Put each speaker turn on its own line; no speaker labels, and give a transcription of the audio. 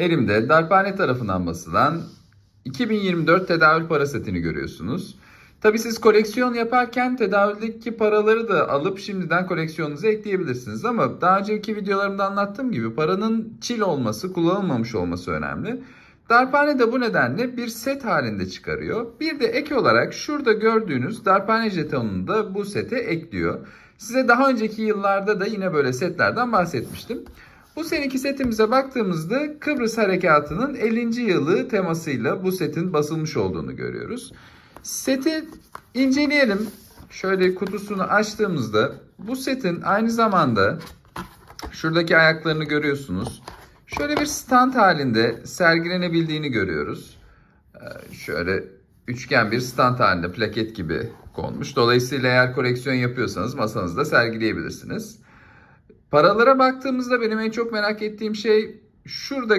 Elimde Darphane tarafından basılan 2024 tedavül para setini görüyorsunuz. Tabi siz koleksiyon yaparken tedavüldeki paraları da alıp şimdiden koleksiyonunuza ekleyebilirsiniz. Ama daha önceki videolarımda anlattığım gibi paranın çil olması, kullanılmamış olması önemli. Darphane de bu nedenle bir set halinde çıkarıyor. Bir de ek olarak şurada gördüğünüz darphane jetonunu da bu sete ekliyor. Size daha önceki yıllarda da yine böyle setlerden bahsetmiştim. Bu seneki setimize baktığımızda Kıbrıs Harekatı'nın 50. yılı temasıyla bu setin basılmış olduğunu görüyoruz. Seti inceleyelim. Şöyle kutusunu açtığımızda bu setin aynı zamanda şuradaki ayaklarını görüyorsunuz. Şöyle bir stand halinde sergilenebildiğini görüyoruz. Ee, Şöyle üçgen bir stand halinde plaket gibi konmuş. Dolayısıyla eğer koleksiyon yapıyorsanız masanızda sergileyebilirsiniz. Paralara baktığımızda benim en çok merak ettiğim şey şurada